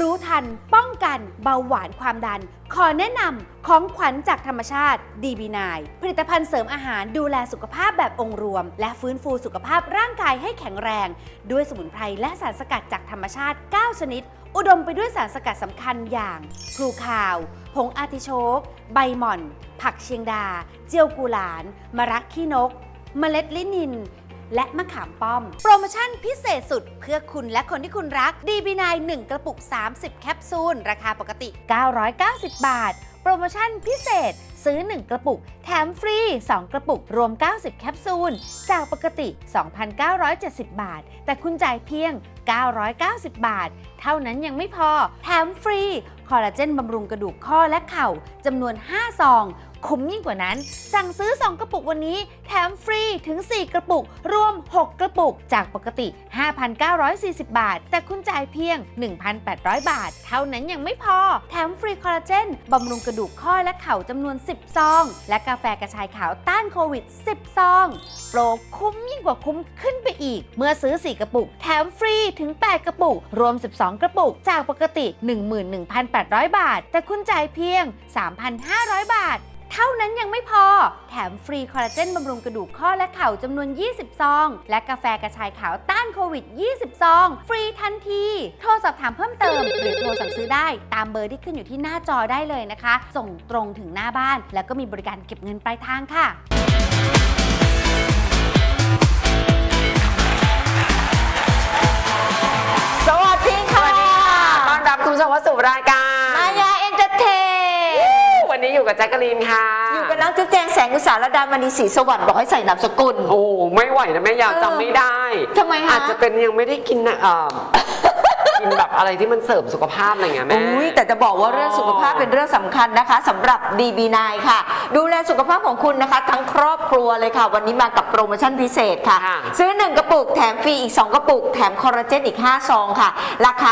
รู้ทัน ป้องกัน เบาหวานความดัน ขอแนะนำของขวัญจากธรรมชาติ DB9 ผลิตภัณฑ์เสริมอาหารดูแลสุขภาพแบบองค์รวม และฟื้นฟูสุขภาพร่างกายให้แข็งแรง ด้วยสมุนไพรและสารสกัดจากธรรมชาติ 9 ชนิด อุดมไปด้วยสารสกัดสำคัญอย่างพลูคาว ผงอาติโชก ใบหม่อน ผักเชียงดา เจียวกุหลาน มะระขี้นก เมล็ดลินิน และมะขามป้อม โปรโมชั่นพิเศษสุดเพื่อคุณและคนที่คุณรัก DB9 1กระปุก 30 แคปซูล ราคาปกติ 990 บาท โปรโมชั่นพิเศษซื้อ 1 กระปุก แถมฟรี 2 กระปุก รวม 90 แคปซูล จากปกติ 2,970 บาท แต่คุณจ่ายเพียง 990 บาท เท่านั้นยังไม่พอ แถมฟรี คอลลาเจนบำรุงกระดูกข้อและเข่าจำนวน 5 ซอง คุ้มยิ่งกว่านั้น สั่งซื้อ 2 กระปุกวันนี้ แถมฟรีถึง 4 กระปุก รวม 6 กระปุก จากปกติ 5,940 บาท แต่คุณจ่ายเพียง 1,800 บาท เท่านั้นยังไม่พอ แถมฟรีคอลลาเจนบำรุงกระดูกข้อและเข่าจำนวน 10 ซอง และกาแฟกระชายขาวต้านโควิด 10 ซองโปรคุ้มยิ่งกว่าคุ้มขึ้นไปอีก เมื่อซื้อ 4 กระปุก แถมฟรีถึง 8 กระปุก รวม 12 กระปุก จากปกติ 11,800 บาท แต่คุณจ่ายเพียง 3,500 บาท เท่านั้นยังไม่พอ แถมฟรีคอลลาเจนบำรุงกระดูกข้อและเข่าจำนวน 20 ซอง และกาแฟกระชายขาวต้านโควิด 20 ซอง ฟรีทันที โทรสอบถามเพิ่มเติม หรือโทรสั่งซื้อได้ตามเบอร์ที่ขึ้นอยู่ที่หน้าจอได้เลยนะคะ ส่งตรงถึงหน้าบ้าน แล้วก็มีบริการเก็บเงินปลายทางค่ะสวัสดีค่ะ ต้อนรับคุณผู้ชมเข้าสู่รายการ มายาเอนเตอร์เทน วันนี้อยู่กับแจ็คกะลีนค่ะ อยู่กับนักจุ๊บแจงแสงอุตสาหระดามณีศรีสวัสดิ์บอกให้ใส่นามสกุล โอ้ไม่ไหวนะแม่ยาวเออจำไม่ได้ทำไมคะอาจจะเป็นยังไม่ได้กินนะเอ่อ กินแบบอะไรที่มันเสริมสุขภาพอะไรเงี้ยแม่ อุ้ยแต่จะบอกว่าเรื่องสุขภาพเป็นเรื่องสำคัญนะคะสำหรับ DB9 ค่ะ ดูแลสุขภาพของคุณนะคะ ทั้งครอบครัวเลยค่ะ วันนี้มากับโปรโมชั่นพิเศษค่ะ ค่ะ ซื้อ 1 กระปุกแถมฟรีอีก 2 กระปุก แถมคอลลาเจนอีก 5 ซองค่ะ ราคา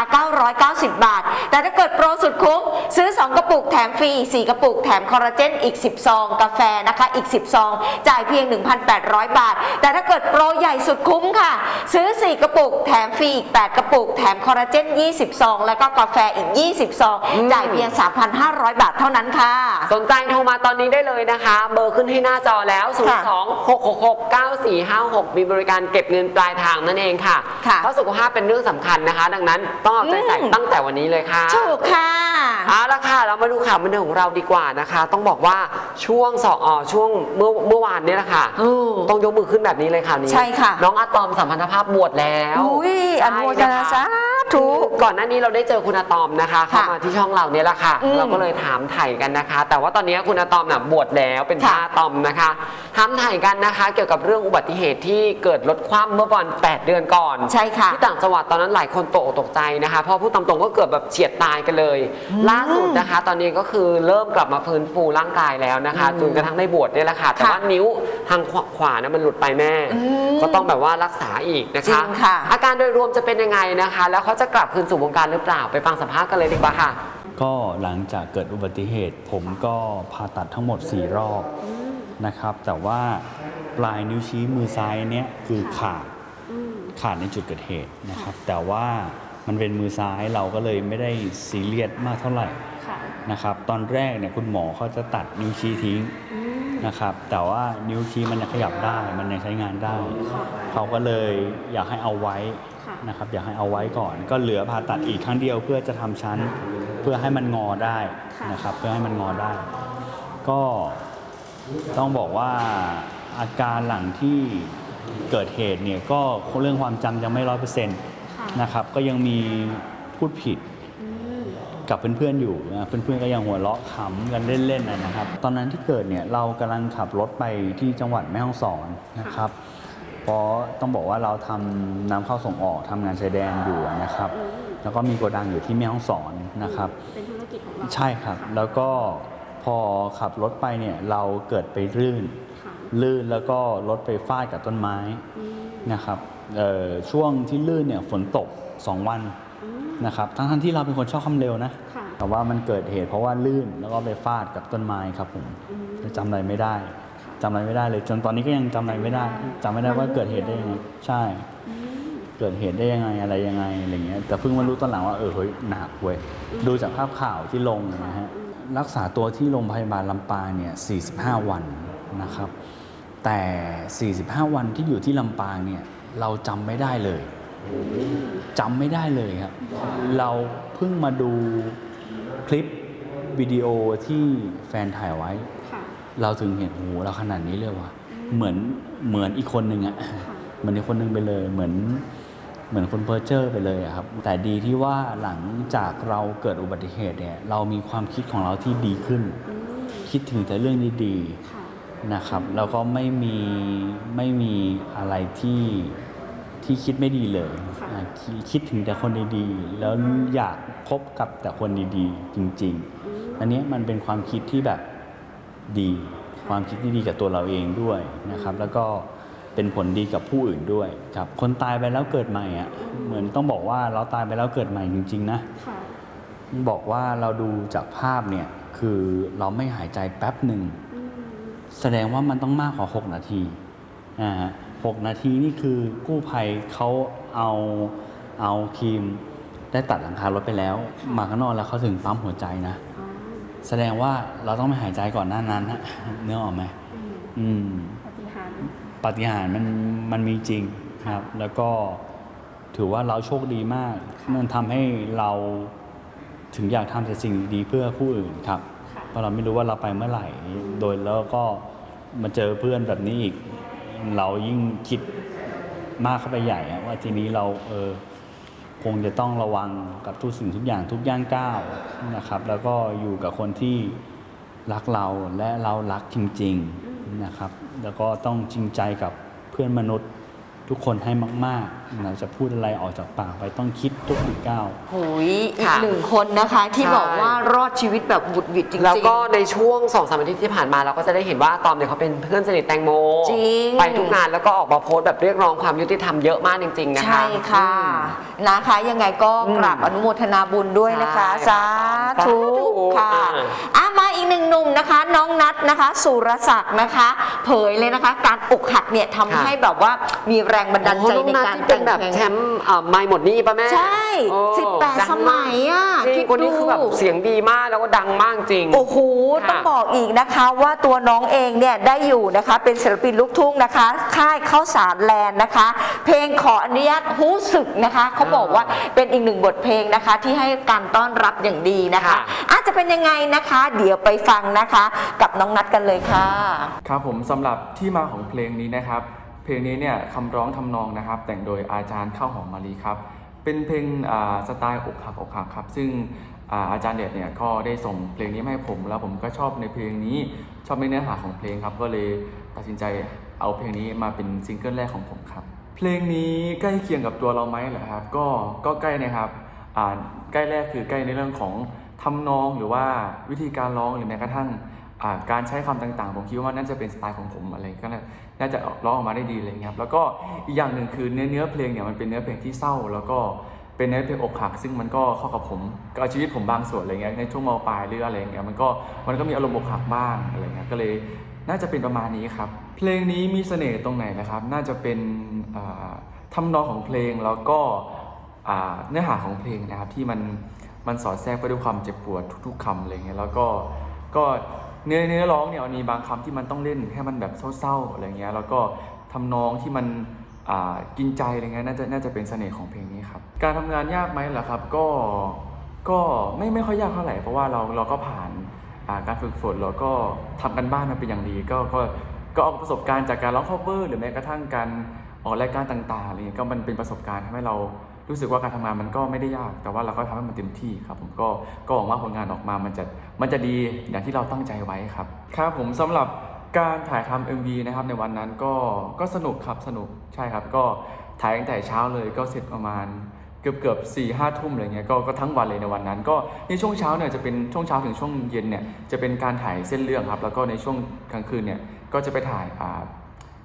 990 บาท แต่ถ้าเกิดโปรสุดคุ้มซื้อ 2 กระปุกแถมฟรีอีก 4 กระปุก แถมคอลลาเจนอีก 10 ซอง กาแฟนะคะอีก 10 ซอง จ่ายเพียง 1,800 บาท แต่ถ้าเกิดโปรใหญ่สุดคุ้มค่ะ ซื้อ 4 กระปุก แถมฟรีอีก 8 กระปุก แถมคอลลาเจน20 ซอง แล้วก็กาแฟอีก 20 ซอง จ่ายเพียง 3,500 บาทเท่านั้นค่ะ สนใจโทรมาตอนนี้ได้เลยนะคะ เบอร์ขึ้นให้หน้าจอแล้ว0ค่ะ2 6 6 6 9 4 5 6 มีบริการเก็บเงินปลายทางนั่นเองค่ะค่ะ เพราะสุขภาพเป็นเรื่องสำคัญนะคะ ดังนั้นต้องเอาใจใส่อืมตั้งแต่วันนี้เลยค่ะถูกค่ะเอาละค่ะ เรามาดูข่าวบันเทิงของเราดีกว่านะคะ ต้องบอกว่าช่วงสองอ๋อช่วงเมื่อเมื่อวานเนี่ยแหละค่ะอืมต้องยกมือขึ้นแบบนี้เลยค่ะนี้ ใช่ค่ะ น้องอะตอมสัมพันธภาพบวชแล้วอุ้ยอนุโมทนาสาธุก่อนหน้านี้เราได้เจอคุณอะตอมนะคะเข้ามาที่ช่องเราเนี่ยแหละค่ะอืมเราก็เลยถามไถ่กันนะคะ แต่ว่าตอนนี้คุณอะตอมน่ะบวชแล้วเป็นพค่ะระอะตอมนะคะ ถามไถ่กันนะคะ เกี่ยวกับเรื่องอุบัติเหตุที่เกิดรถคว่ำเมื่อประมาณ8เดือนก่อนใช่ค่ะที่ต่างจังหวัดตอนนั้นหลายคนตกอกตกใจนะคะเพราะพูดตามตรงก็เกิดแบบเฉียดตายกันเลย ล่าสุดนะคะ ตอนนี้ก็คือเริ่มกลับมาฟื้นฟูร่างกายแล้วนะคะอืมจนกระทั่งได้บวชเนี่ยแหละค่ะแต่ค่ะว่านิ้วทางขวาขวานะมันหลุดไปแม่อืมก็ต้องแบบว่ารักษาอีกนะจริคะงค่ะอาการโดยรวมจะเป็นยังไงนะคะ แล้วเขาจะกลับคืนสู่วงการหรือเปล่าไปฟังสัมภาษณ์กันเลยดีกว่าค่ะก็หลังจากเกิดอุบัติเหตุ ผมก็ผ่าตัดทั้งหมด 4 รอบ นะครับ แต่ว่าปลายนิ้วชี้มือซ้ายเนี้ยคือขาดขาดในจุดเกิดเหตุนะครับ แต่ว่ามันเป็นมือซ้ายเราก็เลยไม่ได้ซีเรียสมากเท่าไหร่นะครับ ตอนแรกเนี่ยคุณหมอเขาจะตัดนิ้วชี้ทิ้งนะครับ แต่ว่านิ้วชี้มันยังขยับได้ มันยังใช้งานได้ เขาก็เลยอยากให้เอาไว้นะครับ อยากให้เอาไว้ก่อน ก็เหลือผ่าตัดอีกครั้งเดียวเพื่อจะทำชั้น เพื่อให้มันงอได้นะครับ เพื่อให้มันงอได้ ก็ ต้องบอกว่าอาการหลังที่เกิดเหตุเนี่ยก็เรื่องความจำยังไม่ร้อยเปอร์เซ็นต์นะครับ ก็ยังมีพูดผิดกับเพื่อนๆอยู่นะเพื่อนๆก็ยังหัวเราะขำกันเล่นๆนะนะครับ ตอนนั้นที่เกิดเนี่ยเรากำลังขับรถไปที่จังหวัดแม่ฮ่องสอนนะครับเพราะต้องบอกว่าเราทำนำเข้าส่งออกทำงานชายแดนอยู่นะครับ แล้วก็มีโกดังอยู่ที่แม่ฮ่องสอนนะครับเป็นธุรกิจของเราใช่ครับแล้วก็ พอขับรถไปเนี่ยเราเกิดไปลื่นค่ะลื่นแล้วก็รถไปฟาดกับต้นไม้อืมนะครับเอ่อช่วงที่ลื่นเนี่ยฝนตก 2 วันอืมนะครับทั้งทั้งๆที่เราเป็นคนชอบความเร็วนะค่ะแต่ว่ามันเกิดเหตุเพราะว่าลื่นแล้วก็ไปฟาดกับต้นไม้ครับผมอืมจำอะไรไม่ได้จำอะไรไม่ได้เลย จนตอนนี้ก็ยังจำอะไรไม่ได้จำไม่ได้ว่าเกิดเหตุได้ยังไงใช่อืมเกิดเหตุได้ยังไงอะไรยังไงอะไรเงี้ยแต่เพิ่งมารู้ตอนหลังว่าเออเฮ้ยหนักเว้ยดูจากภาพข่าวที่ลงนะฮะ รักษาตัวที่โรงพยาบาลลำปางเนี่ย 45 วันนะครับ แต่ 45 วันที่อยู่ที่ลำปางเนี่ย เราจำไม่ได้เลยจำไม่ได้เลยครับ เราเพิ่งมาดูคลิปวิดีโอที่แฟนถ่ายไว้ค่ะเราถึงเห็นโอ้โหเราขนาดนี้เลยว่ะเหมือนเหมือนอีกคนหนึ่งอะเหมือนอีกคนหนึ่งไปเลยเหมือน เหมือนคนเพอร์เจอร์ไปเลยอะครับ แต่ดีที่ว่าหลังจากเราเกิดอุบัติเหตุเนี่ยเรามีความคิดของเราที่ดีขึ้น คิดถึงแต่เรื่องดีค่ะๆนะครับ แล้วก็ไม่มีไม่มีอะไรที่ที่คิดไม่ดีเลยค่ะอะคิดคิดถึงแต่คนดีๆ แล้วอยากพบกับแต่คนดีๆ จริง ๆ อันเนี้ยมันเป็นความคิดที่แบบดี ความคิดที่ดีกับตัวเราเองด้วยนะครับ แล้วก็ เป็นผลดีกับผู้อื่นด้วยครับ คนตายไปแล้วเกิดใหม่อะเหมือนต้องบอกว่าเราตายไปแล้วเกิดใหม่จริง ๆ นะค่ะบอกว่าเราดูจากภาพเนี่ยคือเราไม่หายใจแป๊บหนึ่งอืมแสดงว่ามันต้องมากกว่า 6 นาทีนะฮะหกนาทีนี่คือกู้ภัยเขาเอาเอาครีมได้ตัดหลังคารถไปแล้ว มาข้างนอกแล้วเขาถึงปั๊มหัวใจนะอ๋อแสดงว่าเราต้องไม่หายใจก่อนหน้านั้นนะเนื้อออกไหมอืมอืม ปฏิหารย์ปาฏิหาริย์มันมันมีจริงครับ แล้วก็ถือว่าเราโชคดีมาก มันทำให้เราถึงอยากทำแต่สิ่งดีเพื่อผู้อื่นครับ เพราะเราไม่รู้ว่าเราไปเมื่อไหร่ โดยแล้วก็มาเจอเพื่อนแบบนี้อีก เรายิ่งคิดมากเข้าไปใหญ่อะว่าทีนี้เราเออคงจะต้องระวังกับทุกสิ่งทุกอย่างทุกย่างก้าวนะครับ แล้วก็อยู่กับคนที่รักเราและเรารักจริง ๆ นะครับ แล้วก็ต้องจริงใจกับเพื่อนมนุษย์ทุกคนให้มากๆเราจะพูดอะไรออกจากปากไปต้องคิดทุกก้าวหุยอีกค่ะหนึ่งคนนะคะที่ใช่ บอกว่ารอดชีวิตแบบบุดหวิดจริงๆ แล้วก็ในช่วงสองสามอาทิตย์ที่ผ่านมาเราก็จะได้เห็นว่าอาตอมเนี่ยเขาเป็นเพื่อนสนิทแตงโมจริง ไปทุกงานแล้วก็ออกมาโพสต์แบบเรียกร้องความยุติธรรมเยอะมากจริง ๆ นะคะ ใช่ค่ะนะคะ ยังไงก็อืมกราบอนุโมทนาบุญด้วยนะคะ ใช่สาธุสาธุค่ะอ่า อะมาอีกหนึ่งหนุ่ม นะคะน้องนัทนะคะ สุรศักดิ์นะคะ เผยเลยนะคะ การอกหักเนี่ยทำค่ะให้แบบว่า มีแรงบันดาลใจโอ้ในน้องนัทการที่เป็นแบบแต่งแชเพลงมป์อ่าไม่หมดหนี่ป่ะแม่ ใช่โอ้18ดังสมัยอะจริคิงดคนนี้คือแบบดูเสียงดีมากแล้วก็ดังมากจริง โอ้โหค่ะต้องบอกอีกนะคะว่าตัวน้องเองเนี่ยได้อยู่นะคะเป็นศิลปินลูกทุ่งนะคะ ค่ายข้าวสารแลนด์นะคะ เพลงขออนุญาตหู้สึกนะคะเขาบอกว่าเป็นอีกหนึ่งบทเพลงนะคะ ที่ให้การต้อนรับอย่างดีนะคะค่ะอาจจะเป็นยังไงนะคะ เดี๋ยวไปฟังนะคะ กับน้องนัดกันเลยค่ะ ครับผมสำหรับที่มาของเพลงนี้นะครับ เพลงนี้เนี่ยคำร้องทำนองนะครับ แต่งโดยอาจารย์ข้าวหอมมาลีครับ เป็นเพลงสไตล์อกหักอกหักครับ ซึ่งอาอาจารย์เด็ดเนี่ยก็ได้ส่งเพลงนี้มาให้ผม แล้วผมก็ชอบในเพลงนี้ชอบในเนื้อหาของเพลงครับ ก็เลยตัดสินใจเอาเพลงนี้มาเป็นซิงเกิลแรกของผมครับ เพลงนี้ใกล้เคียงกับตัวเราไหมเหรอครับ ก็ก็ใกล้นะครับใกล้แรกคือใกล้ในเรื่องของทำนองหรือว่าวิธีการร้องหรือแม้กระทั่ง การใช้คำต่างๆ ผมคิดว่าน่าจะเป็นสไตล์ของผมอะไรก็น่าน่าจะร้องออกมาได้ดีเลยครับแล้วก็อีกอย่างหนึ่งคือเนื้อเนื้อเพลงเนี่ยมันเป็นเนื้อเพลงที่เศร้า แล้วก็เป็นเนื้อเพลงอกหัก ซึ่งมันก็เข้ากับผมกับชีวิตผมบางส่วนอะไรเงี้ยในช่วงมปลายหรืออะไรเงี้ยมันก็มันก็มีอารมณ์อกหักบ้างอะไรเงี้ยก็เลยน่าจะเป็นประมาณนี้ครับ เพลงนี้มีเสน่ห์ตรงไหนนะครับ น่าจะเป็นอ่าทำนองของเพลงแล้วก็เนื้อหาของเพลงนะครับที่มันมันสอดแทรกไปด้วยความเจ็บปวดทุก ๆคำอะไรเงี้ยแล้วก็ก็ เนื้อเนื้อร้องเนี่ยมันมีบางคำที่มันต้องเล่นให้มันแบบเศร้าๆอะไรเงี้ยแล้วก็ทำนองที่มันกินใจอะไรเงี้ยน่าจะน่าจะเป็นเสน่ห์ของเพลงนี้ครับ การทำงานยากไหมล่ะครับ ก็ก็ไม่ไม่ค่อยยากเท่าไหร่เพราะว่าเราเราก็ผ่านาการฝึกฝนแล้วก็ทำกันบ้านมาเป็นอย่างดี ก็ก็ก็เอาประสบการณ์จากการร้อง cover หรือแม้กระทั่งการออกรายการต่างๆอะไรเงี้ยก็มันเป็นประสบการณ์ทำให้เรา รู้สึกว่าการทำงานมันก็ไม่ได้ยาก แต่ว่าเราก็ทำให้มันเต็มที่ครับ ผมก็ก็หวังว่าผลงานออกมามันจะมันจะดีอย่างที่เราตั้งใจไว้ครับครับผมสำหรับการถ่ายทำ MV นะครับในวันนั้นก็ก็สนุกครับสนุกใช่ครับ ก็ถ่ายตั้งแต่เช้าเลยก็เสร็จประมาณเกือบเกือบสี่ห้าทุ่มอะไรเงี้ยก็ก็ทั้งวันเลยในวันนั้น ก็ในช่วงเช้าเนี่ยจะเป็นช่วงเช้าถึงช่วงเย็นเนี่ยจะเป็นการถ่ายเส้นเรื่องครับ แล้วก็ในช่วงกลางคืนเนี่ยก็จะไปถ่ายอ่า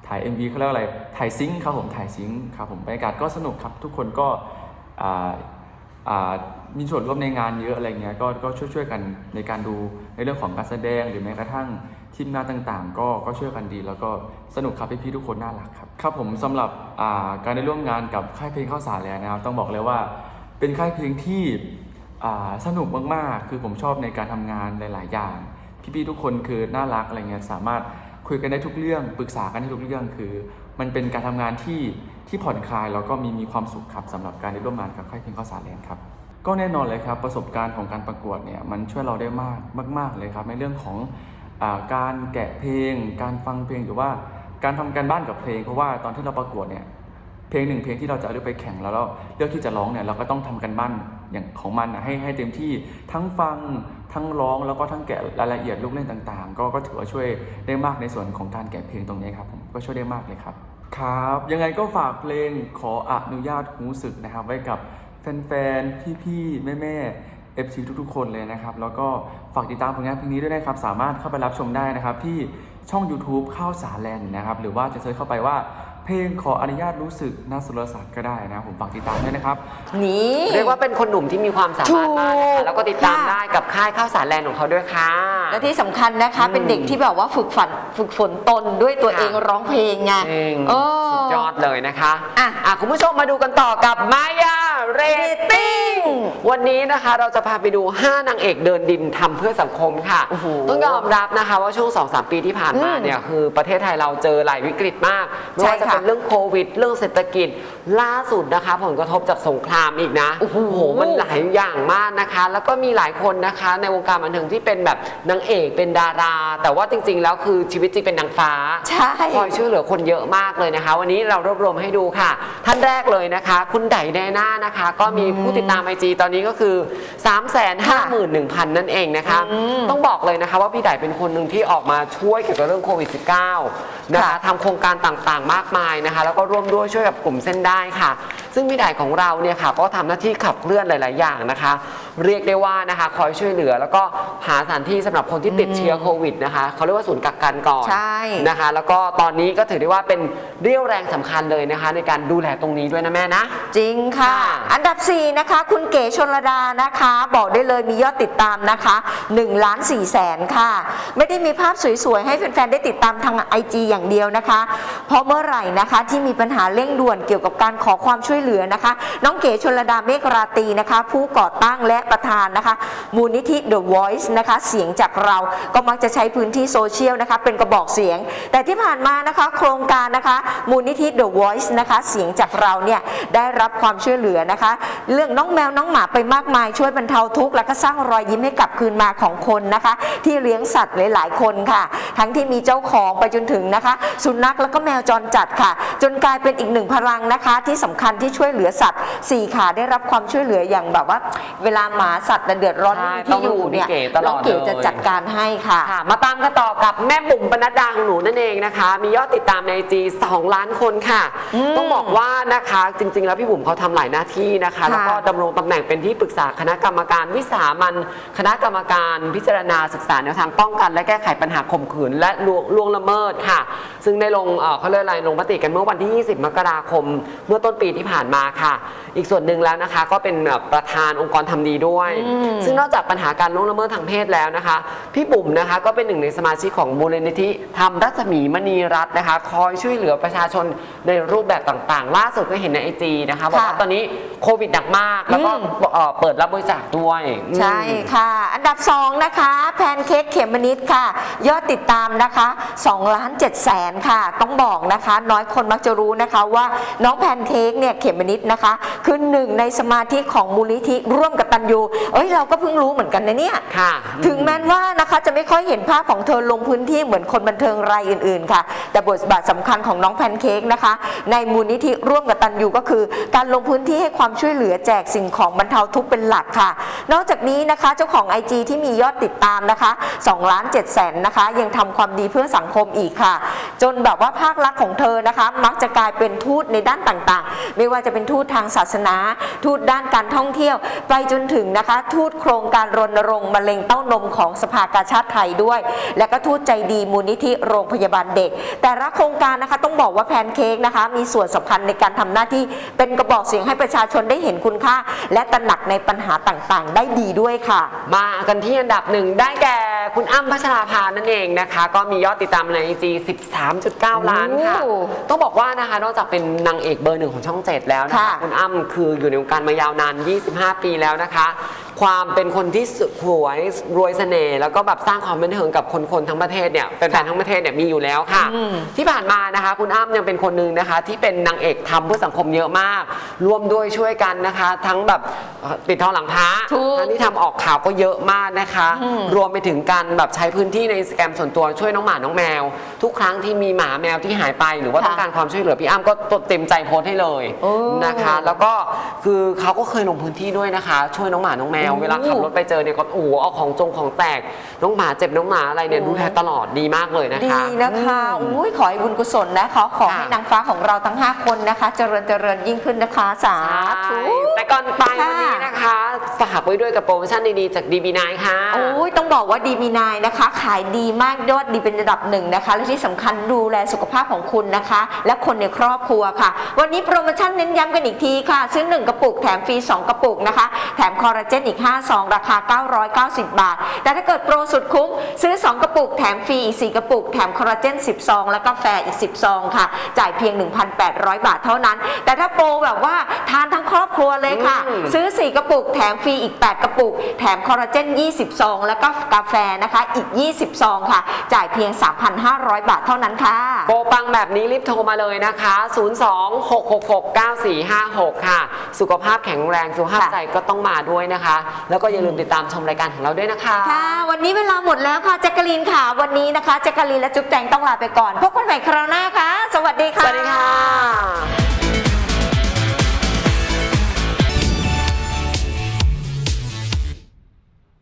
ถ่าย MV เขาเรียกอะไรถ่ายซิงค์ครับผมถ่ายซิงค์ครับผมบรรยากาศก็สนุกครับทุกคนก็มีส่วนร่วมในงานเยอะอะไรเงี้ยก็ก็ช่วยๆกันในการดูในเรื่องของการแสดงหรือแม้กระทั่งทีมงานต่างๆ ก็ก็ช่วยกันดี แล้วก็สนุกครับพี่ๆทุกคนน่ารักครับครับผมสำหรับการได้ร่วมงานกับค่ายเพลงข้าวสารแล้วนะครับ ต้องบอกเลยว่าเป็นค่ายเพลงที่สนุกมากๆ คือผมชอบในการทำงานหลาย ๆ อย่าง พี่ๆทุกคนคือน่ารักอะไรเงี้ยสามารถ คุยกันได้ทุกเรื่องปรึกษากันได้ทุกเรื่องคือ มันเป็นการทำงานที่ที่ผ่อนคลายแล้วก็มีมีความสุขครับสำหรับการได้ร่วมงานกับค่ายเพลงข้าวสารแลนด์ครับก็แน่นอนเลยครับประสบการณ์ของการประกวดเนี่ยมันช่วยเราได้มากมาก ๆเลยครับในเรื่องของอการแกะเพลง การฟังเพลงหรือว่าการทำการบ้านกับเพลง เพราะว่าตอนที่เราประกวดเนี่ย เพลงหนึ่งเพลงที่เราจะเลือกไปแข่งแล้วเราเลือกที่จะร้องเนี่ยเราก็ต้องทำกันบ้านอย่างของมันนะให้ให้เต็มที่ทั้งฟังทั้งร้องแล้วก็ทั้งแกะรายละเอียดลูกเล่นต่างๆ ก็ก็ถือว่าช่วยได้มากในส่วนของการแกะเพลงตรงนี้ครับผมก็ช่วยได้มากเลยครับครับ ยังไงก็ฝากเพลงขออนุญาตหูสึกนะครับ ไว้กับแฟนๆพี่ๆแม่ๆ FC ทุกๆ คนเลยนะครับ แล้วก็ฝากติดตามผลงานเพลงนี้ด้วยนะครับ สามารถเข้าไปรับชมได้นะครับ ที่ช่อง YouTube ข้าวสารแลนด์นะครับ หรือว่าจะเซิร์ชเข้าไปว่า เพลงขออนุญาตรู้สึกนาสุรศักดิ์ก็ได้นะครับผมฝากติดตามด้วยนะครับ นี่ เรียกว่าเป็นคนหนุ่มที่มีความสามารถมากนะถูคะกแล้วก็ติดตามค่ะ ได้กับค่ายข้าวสารแลนด์ของเขาด้วยค่ะ และที่สำคัญนะคะ อืมเป็นเด็กที่แบบว่าฝึกฝันฝึกฝนตนด้วยตัวค่ะ เองร้องเพลงไงจริงเออ สุดยอดเลยนะคะอะอะคุณผู้ชมมาดูกันต่อกับมายาเรตติ้ง วันนี้นะคะเราจะพาไปดู 5 นางเอกเดินดินทำเพื่อสังคมค่ะ โอ้โหต้องยอมรับนะคะว่าช่วง 2-3 ปีที่ผ่านมาอืมเนี่ยคือประเทศไทยเราเจอหลายวิกฤตมากไม่ว่าใช่จะค่ะเป็นเรื่องโควิด เรื่องเศรษฐกิจล่าสุดนะคะ ผลกระทบจากสงครามอีกนะโอ้โหมันหลายอย่างมากนะคะ แล้วก็มีหลายคนนะคะ ในวงการบันเทิงที่เป็นแบบนางเอกเป็นดารา แต่ว่าจริง ๆ แล้วคือชีวิตจริงเป็นนางฟ้าใช่คอยช่วยเหลือคนเยอะมากเลยนะคะ วันนี้เรารวบรวมให้ดูค่ะ ท่านแรกเลยนะคะ คุณไดแดน่านะคะ ก็มีผู้ติดตามไอจีตอนนี้ก็คือ 3 5 1 0 0 0 นั่นเองนะคะอืมต้องบอกเลยนะคะว่าพี่ไดเป็นคนหนึ่งที่ออกมาช่วยเกี่ยวกับเรื่องโควิด -19 นะคะค่ะทำโครงการต่างๆ มากมายนะคะ แล้วก็ร่วมด้วยช่วยกับกลุ่มเส้นได้ค่ะ ซึ่งพี่ไดของเราเนี่ยค่ะก็ทำหน้าที่ขับเคลื่อนหลาย ๆ อย่างนะคะ เรียกได้ว่านะคะคอยช่วยเหลือ แล้วก็หาสถานที่สำหรับคนที่ติดเชื้อโควิดนะคะเขาเรียกว่าศูนย์กักกันก่อนใช่นะคะ แล้วก็ตอนนี้ก็ถือได้ว่าเป็นเรี่ยวแรงสำคัญเลยนะคะ ในการดูแลตรงนี้ด้วยนะแม่นะ จริงค่ะค่ะ อันดับ 4 นะคะ คุณเก๋ชนระดานะคะ บอกได้เลยมียอดติดตามนะคะ1ล้าน4แสนค่ะ ไม่ได้มีภาพสวย ๆ ให้แฟน ๆ ได้ติดตามทาง IG อย่างเดียวนะคะ เพราะเมื่อไหร่นะคะที่มีปัญหาเร่งด่วนเกี่ยวกับการขอความช่วยเหลือนะคะ น้องเก๋ชนระดาเมฆราตีนะคะ ผู้ก่อตั้งและประธานนะคะ มูลนิธิ The Voice นะคะ เสียงจากเราก็มักจะใช้พื้นที่โซเชียลนะคะ เป็นกระบอกเสียง แต่ที่ผ่านมานะคะ โครงการนะคะ มูลนิธิ The Voice นะคะ เสียงจากเราเนี่ยได้รับความช่วยเหลือนะคะ เรื่องน้องแมวน้องหมาไปมากมายช่วยบรรเทาทุกข์และก็สร้างรอยยิ้มให้กลับคืนมาของคนนะคะ ที่เลี้ยงสัตว์หลาย ๆ คนค่ะ ทั้งที่มีเจ้าของไปจนถึงนะคะ สุนัขแล้วก็แมวจรจัดค่ะ จนกลายเป็นอีกหนึ่งพลังนะคะ ที่สำคัญที่ช่วยเหลือสัตว์สี่ขาได้รับความช่วยเหลืออย่างแบบว่า เวลาหมาสัตว์เดือดร้อนใช่ที่อยู่เนี่ยต้องดูพี่เก๋ตลอดน้องเก๋จะเลยจัดการให้ค่ะค่ะ มาตามกันต่อกับแม่บุ๋มปนัดดาของหนูนั่นเองนะคะ มียอดติดตามในจี2ล้านคนค่ะอืมต้องบอกว่านะคะจริง ๆ แล้วพี่บุ๋มเขาทำหลายหน้าที่นะคะค่ะแล้วก็ดำรงตำแหน่งเป็นที่ปรึกษาคณะกรรมการวิสามันคณะกรรมการพิจารณาศึกษาแนวทางป้องกัน และแก้ไขปัญหาข่มขืน และล่วงล่วงละเมิดค่ะ ซึ่งได้ลงเอ่อเขาเรียกอะไรลงมติกันเมื่อวันที่ 20 มกราคม เมื่อต้นปีที่ผ่านมาค่ะ อีกส่วนหนึ่งแล้วนะคะ ก็เป็นแบบประธานองค์กรทำดีด้วยอืมซึ่งนอกจากปัญหาการล่วงละเมิดทางเพศแล้วนะคะ พี่บุ๋มนะคะก็เป็นหนึ่งในสมาชิกของมูลนิธิธรรมรัศมีมณีรัตน์นะคะ คอยช่วยเหลือประชาชนในรูปแบบต่างๆ ล่าสุดก็เห็นในไอจีนะคะบอกว่าค่ะตอนนี้โควิดหนักมาก แล้วก็อืมเอ่อเปิดรับบริจาคด้วยอืมใช่ค่ะ อันดับ 2 นะคะ แพนเค้กเขมมะนิดค่ะ ยอดติดตามนะคะ2ล้าน7แสนค่ะ ต้องบอกนะคะ น้อยคนมักจะรู้นะคะว่าน้องแพนเค้กเนี่ยเขมมะนิดนะคะ คือหนึ่งในสมาธิของมูลนิธิร่วมกับตันยูเอ้ยเราก็เพิ่งรู้เหมือนกันนะเนี่ยค่ะถึงแม้ว่านะคะจะไม่ค่อยเห็นภาพของเธอลงพื้นที่เหมือนคนบันเทิงรายอื่นๆค่ะ แต่บทบาทสำคัญของน้องแพนเค้กนะคะ ในมูลนิธิร่วมกับตันยูก็คือ การลงพื้นที่ให้ความช่วยเหลือแจกสิ่งของบรรเทาทุกข์เป็นหลักค่ะ นอกจากนี้นะคะเจ้าของ IG ที่มียอดติดตามนะคะ2ล้าน7แสนนะคะ ยังทำความดีเพื่อสังคมอีกค่ะ จนแบบว่าภาคลักษณ์ของเธอนะคะ มักจะกลายเป็นทูตในด้านต่างๆ ไม่ว่าจะเป็นทูตทางศาสนา ทูตด้านการท่องเที่ยว ไปจนถึงนะคะ ทูตโครงการรณรงค์มะเร็งเต้านมของสภากาชาติไทยด้วย และก็ทูตใจดีมูลนิธิโรงพยาบาลเด็ก แต่ละโครงการนะคะต้องบอกว่าแพนเค้กนะคะ มีส่วนสำคัญในการทำหน้าที่เป็นกระบอกเสียงให้ประชาชนได้เห็นคุณค่า และตระหนักในปัญหาต่างๆ ได้ดีด้วยค่ะ มากันที่อันดับหนึ่งได้แก่ คุณอ้ำพัชราภานั่นเองนะคะ ก็มียอดติดตามใน IG 13.9 ล้านค่ะ โอ้ต้องบอกว่านะคะ นอกจากเป็นนางเอกเบอร์หนึ่งของช่องเจ็ดแล้วนะคะ ค่ะ คุณอ้ำคืออยู่ในวงการมายาวนาน 25 ปีแล้วนะคะความเป็นคนที่สุดหวยรวยเสน่ห์แล้วก็แบบสร้างความบันเทิงกับคนๆทั้งประเทศเนี่ยแฟนๆทั้งประเทศเนี่ยมีอยู่แล้วค่ะอืมที่ผ่านมานะคะ คุณอ้ำยังเป็นคนหนึ่งนะคะ ที่เป็นนางเอกทำเพื่อสังคมเยอะมาก ร่วมด้วยช่วยกันนะคะ ทั้งแบบเอ่อปิดทองหลังพระถูก ทั้งที่ทำออกข่าวก็เยอะมากนะคะอืมรวมไปถึงการแบบใช้พื้นที่ในสแกมส่วนตัวช่วยน้องหมาน้องแมว ทุกครั้งที่มีหมาแมวที่หายไป หรือว่าค่ะต้องการความช่วยเหลือพี่อ้ำก็เต็มใจโพสต์ให้เลยโอ้ นะคะ แล้วก็คือเขาก็เคยลงพื้นที่ด้วยนะคะ ช่วยน้องหมาน้องแมวโอ้เวลาขับรถไปเจอเนี่ยก็โอ้โหเอาของจงของแตกน้องหมาเจ็บน้องหมาอะไรเนี่ยโอ้ดูแลตลอดดีมากเลยนะคะดีนะคะอืมอุ้ยขอให้บุญกุศลนะขอขอให้ค่ะ นางฟ้าของเราทั้ง 5 คนนะคะ เจริญเจริญยิ่งขึ้นนะคะ สาธุ ใช่แต่ก่อนไปค่ะ วันนี้นะคะ ฝากไว้ด้วยกับโปรโมชั่นดีๆจาก DB9 ค่ะ โอ้ยต้องบอกว่าดีมีนายนะคะ ขายดีมากยอดดีเป็นระดับหนึ่งนะคะ และที่สำคัญดูแลสุขภาพของคุณนะคะ และคนในครอบครัวค่ะ วันนี้โปรโมชั่นเน้นย้ำกันอีกทีค่ะ ซื้อ 1 กระปุกแถมฟรี 2 กระปุกนะคะ แถมคอลลาเจนอีก5ซองราคา 990 บาท แต่ถ้าเกิดโปรสุดคุ้ม ซื้อ 2 กระปุก แถมฟรีอีก 4 กระปุก แถมคอลลาเจน 10 ซอง และกาแฟอีก 10 ซองค่ะ จ่ายเพียง 1,800 บาทเท่านั้น แต่ถ้าโปรแบบว่าทานทั้งครอบครัวเลยค่ะอืมซื้อ 4 กระปุก แถมฟรีอีก 8 กระปุก แถมคอลลาเจน 20 ซอง แล้วก็กาแฟนะคะ อีก 20 ซองค่ะ จ่ายเพียง 3,500 บาทเท่านั้นค่ะ โปรปังแบบนี้รีบโทรมาเลยนะคะ 026669456 ค่ะ สุขภาพแข็งแรงสุขภาพค่ะใจก็ต้องมาด้วยนะคะแล้วก็อย่าลืมติดตามชมรายการของเราด้วยนะคะ ค่ะ วันนี้เวลาหมดแล้วค่ะแจ็คกะลีนค่ะ วันนี้นะคะแจ็คกะลีนและจุ๊บแจงต้องลาไปก่อน พบกันใหม่คราวหน้าค่ะ สวัสดีค่ะ สวัสดีค่ะ